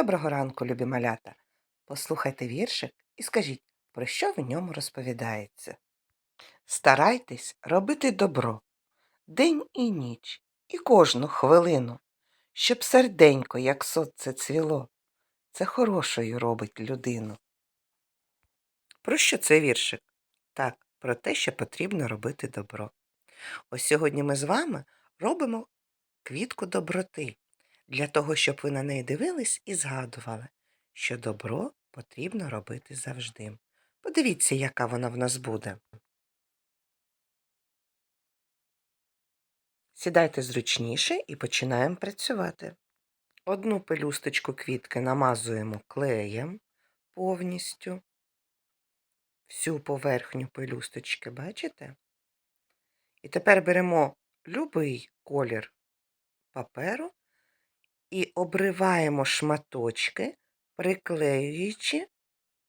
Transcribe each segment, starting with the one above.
Доброго ранку, любі малята. Послухайте віршик і скажіть, про що в ньому розповідається. Старайтесь робити добро день і ніч, і кожну хвилину, щоб серденько, як сонце цвіло, це хорошою робить людину. Про що це віршик? Так, про те, що потрібно робити добро. Ось сьогодні ми з вами робимо квітку доброти, для того, щоб ви на неї дивились і згадували, що добро потрібно робити завжди. Подивіться, яка вона в нас буде. Сідайте зручніше і починаємо працювати. Одну пелюсточку квітки намазуємо клеєм повністю. Всю поверхню пелюсточки, бачите? І тепер беремо любий колір паперу і обриваємо шматочки, приклеюючи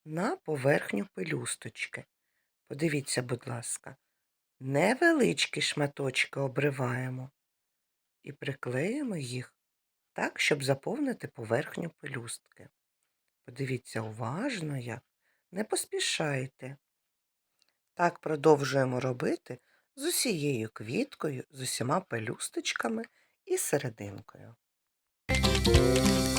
на поверхню пелюсточки. Подивіться, будь ласка, невеличкі шматочки обриваємо і приклеїмо їх так, щоб заповнити поверхню пелюстки. Подивіться уважно як, не поспішайте. Так продовжуємо робити з усією квіткою, з усіма пелюсточками і серединкою. Thank you.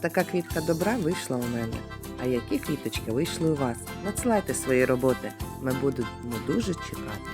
Така квітка добра вийшла у мене. А які квіточки вийшли у вас? Надсилайте свої роботи. Ми будемо дуже чекати.